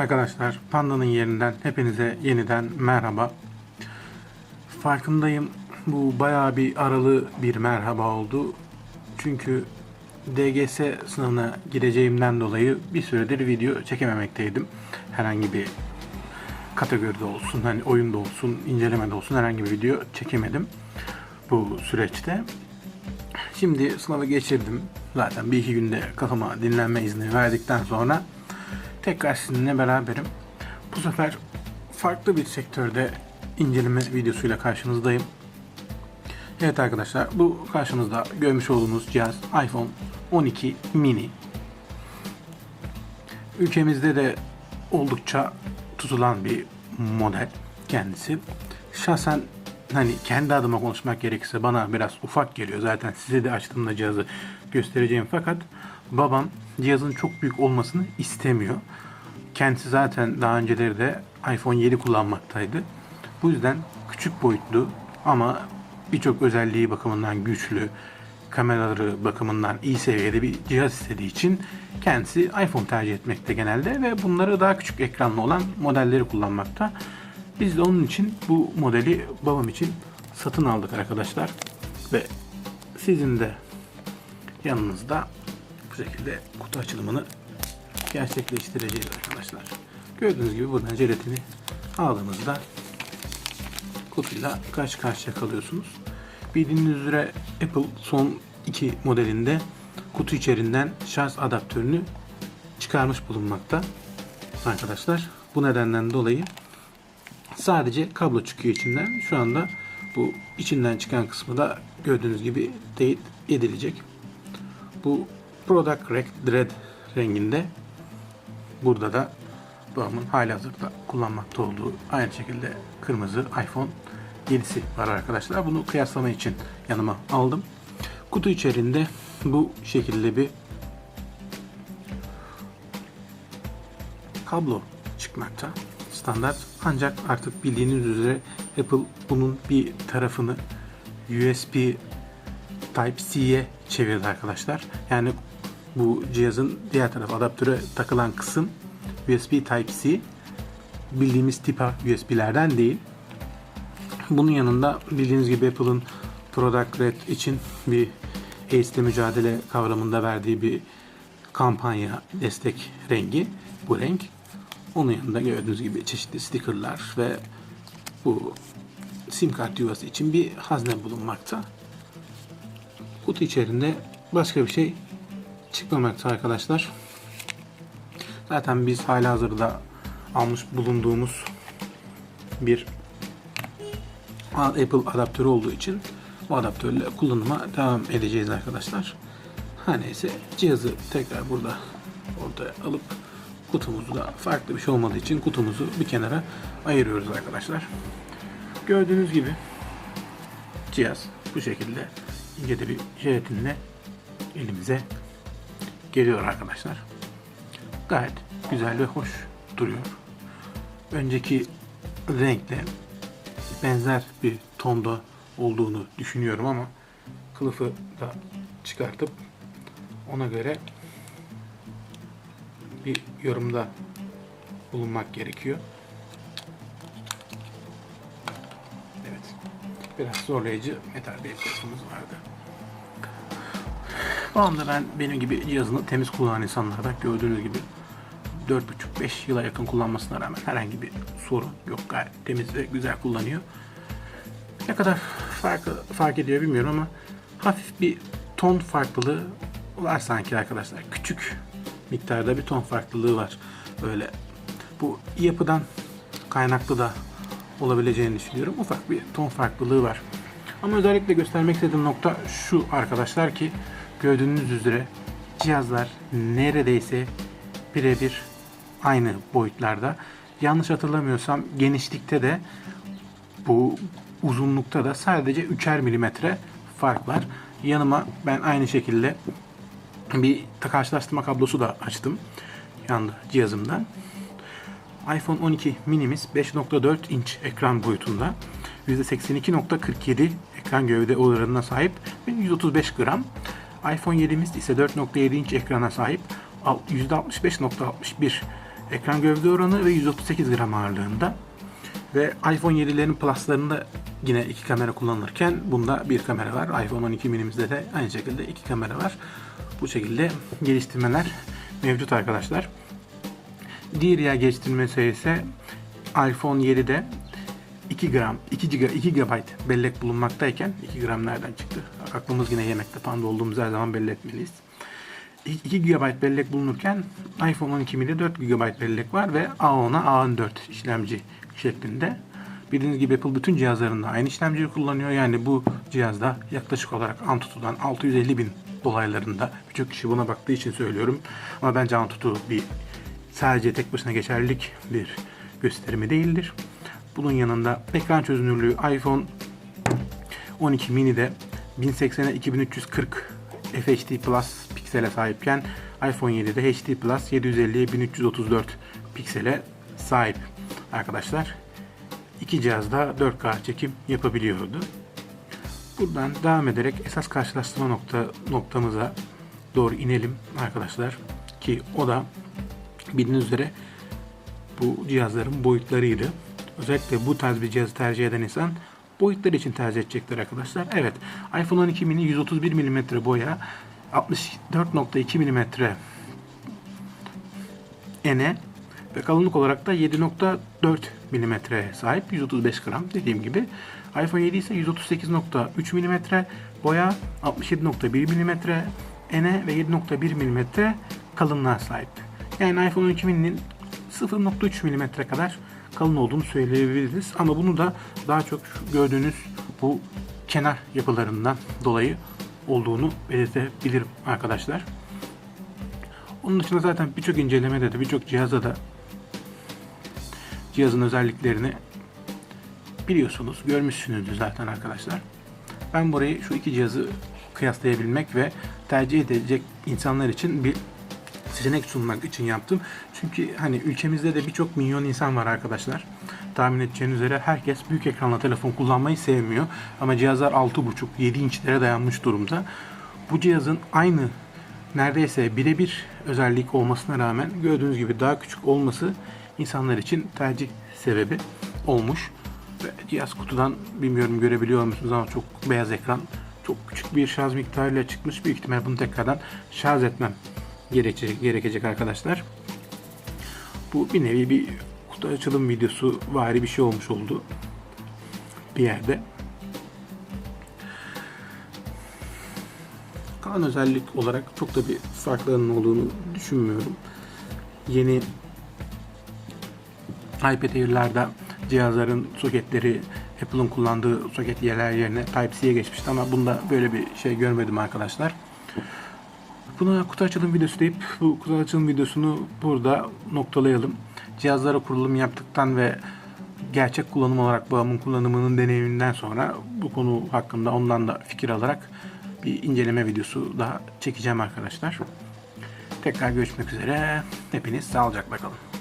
Arkadaşlar Panda'nın yerinden hepinize yeniden merhaba. Farkındayım bu bayağı bir aralı bir merhaba oldu. Çünkü DGS sınavına gireceğimden dolayı bir süredir video çekememekteydim. Herhangi bir kategoride olsun, hani oyunda olsun, incelemede olsun herhangi bir video çekemedim bu süreçte. Şimdi sınavı geçirdim. Zaten bir iki günde kafama dinlenme izni verdikten sonra tekrar sizinle beraberim. Bu sefer farklı bir sektörde inceleme videosuyla karşınızdayım. Evet arkadaşlar bu karşınızda görmüş olduğunuz cihaz iPhone 12 mini. Ülkemizde de oldukça tutulan bir model kendisi. Şahsen hani kendi adıma konuşmak gerekirse bana biraz ufak geliyor. Zaten size de açtığımda cihazı göstereceğim fakat babam cihazın çok büyük olmasını istemiyor. Kendisi zaten daha önceleri de iPhone 7 kullanmaktaydı. Bu yüzden küçük boyutlu ama birçok özelliği bakımından güçlü, kameraları bakımından iyi seviyede bir cihaz istediği için kendisi iPhone tercih etmekte genelde ve bunları daha küçük ekranlı olan modelleri kullanmakta. Biz de onun için bu modeli babam için satın aldık arkadaşlar. Ve sizin de yanınızda bu şekilde kutu açılımını gerçekleştireceğiz arkadaşlar. Gördüğünüz gibi buradan jelatini aldığınızda kutuyla karşı karşıya kalıyorsunuz. Bildiğiniz üzere Apple son iki modelinde kutu içerisinden şarj adaptörünü çıkarmış bulunmakta arkadaşlar. Bu nedenden dolayı sadece kablo çıkıyor içinden. Şu anda bu içinden çıkan kısmı da gördüğünüz gibi teyit edilecek. Bu Product Red renginde. Burada da babamın hali hazırda kullanmakta olduğu aynı şekilde kırmızı iPhone 7'si var arkadaşlar. Bunu kıyaslama için yanıma aldım. Kutu içerisinde bu şekilde bir kablo çıkmakta. Standart ancak artık bildiğiniz üzere Apple bunun bir tarafını USB Type-C'ye çevirdi arkadaşlar. Yani bu cihazın diğer tarafı adaptöre takılan kısım USB Type-C bildiğimiz tip USB'lerden değil. Bunun yanında bildiğiniz gibi Apple'ın Product Red için bir AIDS'le mücadele kavramında verdiği bir kampanya destek rengi bu renk. Onun yanında gördüğünüz gibi çeşitli stickerlar ve bu sim kart yuvası için bir hazne bulunmakta. Kutu içerisinde başka bir şey çıkmamakta arkadaşlar. Zaten biz hala hazırda almış bulunduğumuz bir Apple adaptörü olduğu için bu adaptörle kullanıma devam edeceğiz arkadaşlar. Her neyse cihazı tekrar burada ortaya alıp kutumuzu da farklı bir şey olmadığı için kutumuzu bir kenara ayırıyoruz arkadaşlar. Gördüğünüz gibi cihaz bu şekilde ince de bir jelatinle elimize geliyor arkadaşlar. Gayet güzel ve hoş duruyor. Önceki renkle benzer bir tonda olduğunu düşünüyorum ama kılıfı da çıkartıp ona göre bir yorumda bulunmak gerekiyor. Evet. Biraz zorlayıcı metal bir kısmımız vardı. Bu anda ben benim gibi cihazını temiz kullanan insanlardan gördüğünüz gibi 4,5-5 yıla yakın kullanmasına rağmen herhangi bir sorun yok. Gayet temiz ve güzel kullanıyor. Ne kadar fark, fark ediyor bilmiyorum ama hafif bir ton farklılığı var sanki arkadaşlar. Küçük miktarda bir ton farklılığı var. Böyle bu yapıdan kaynaklı da olabileceğini düşünüyorum. Ufak bir ton farklılığı var. Ama özellikle göstermek istediğim nokta şu arkadaşlar ki gördüğünüz üzere cihazlar neredeyse birebir aynı boyutlarda. Yanlış hatırlamıyorsam genişlikte de bu uzunlukta da sadece 3'er milimetre fark var. Yanıma ben aynı şekilde bir karşılaştırma kablosu da açtım. Yandı cihazımdan. iPhone 12 minimiz 5.4 inç ekran boyutunda. %82.47 ekran gövde oranına sahip ve 135 gram. iPhone 7'miz ise 4.7 inç ekrana sahip. %65.61 ekran gövde oranı ve 138 gram ağırlığında. Ve iPhone 7'lerin Plus'larında yine iki kamera kullanılırken bunda bir kamera var. iPhone 12 minimizde de aynı şekilde iki kamera var. Bu şekilde geliştirmeler mevcut arkadaşlar. Diğer yer geliştirmesi ise iPhone 7'de 2 gram, 2 GB, 2 GB bellek bulunmaktayken 2 gram nereden çıktı? Aklımız yine yemekte panda olduğumuz her zaman belli etmeliyiz. 2 GB bellek bulunurken iPhone 12 mini 4 GB bellek var ve A10'a A14 işlemci şeklinde. Bildiğiniz gibi Apple bütün cihazlarında aynı işlemciyi kullanıyor. Yani bu cihazda yaklaşık olarak Antutu'dan 650 bin dolaylarında birçok kişi buna baktığı için söylüyorum. Ama bence Antutu bir sadece tek başına geçerlilik bir gösterimi değildir. Bunun yanında ekran çözünürlüğü iPhone 12 mini'de 1080'e 2340 FHD Plus piksele sahipken iPhone 7'de HD Plus 750'ye 1334 piksele sahip arkadaşlar. İki cihazda 4K çekim yapabiliyordu. Buradan devam ederek esas karşılaştırma nokta, noktamıza doğru inelim arkadaşlar. Ki o da bildiğiniz üzere bu cihazların boyutlarıydı. Özellikle bu tarz bir cihazı tercih eden insan boyutları için tercih edecektir arkadaşlar. Evet iPhone 12 mini 131 mm boya 64.2 mm ene ve kalınlık olarak da 7.4 mm sahip 135 gram dediğim gibi. iPhone 7 ise 138.3 mm boya 67.1 mm ene ve 7.1 mm kalınlığa sahip. Yani iPhone 12 mini'nin 0.3 mm kadar kalın olduğunu söyleyebiliriz. Ama bunu da daha çok gördüğünüz bu kenar yapılarından dolayı olduğunu belirtebilirim arkadaşlar. Onun dışında zaten birçok incelemede de birçok cihazda da cihazın özelliklerini biliyorsunuz, görmüşsünüzdür zaten arkadaşlar. Ben burayı şu iki cihazı kıyaslayabilmek ve tercih edecek insanlar için bir seçenek sunmak için yaptım. Çünkü hani ülkemizde de birçok milyon insan var arkadaşlar. Tahmin edeceğiniz üzere herkes büyük ekranla telefon kullanmayı sevmiyor. Ama cihazlar 6.5-7 inçlere dayanmış durumda. Bu cihazın aynı neredeyse birebir özellik olmasına rağmen gördüğünüz gibi daha küçük olması insanlar için tercih sebebi olmuş. Ve cihaz kutudan bilmiyorum görebiliyor musunuz ama çok beyaz ekran. Çok küçük bir şarj miktarıyla çıkmış. Büyük ihtimal bunu tekrardan şarj etmem gerekecek, gerekecek arkadaşlar. Bu bir nevi bir kutu açılım videosu vari bir şey olmuş oldu. Bir yerde. Kalan özellik olarak çok da bir farklarının olduğunu düşünmüyorum. Yeni iPad Air'larda cihazların soketleri Apple'ın kullandığı soket yerler yerine Type-C'ye geçmişti ama bunda böyle bir şey görmedim arkadaşlar. Buna kutu açılım videosu deyip bu kutu açılım videosunu burada noktalayalım. Cihazlara kurulum yaptıktan ve gerçek kullanım olarak bağımın kullanımının deneyiminden sonra bu konu hakkında ondan da fikir alarak bir inceleme videosu daha çekeceğim arkadaşlar. Tekrar görüşmek üzere. Hepiniz sağlıcakla kalın.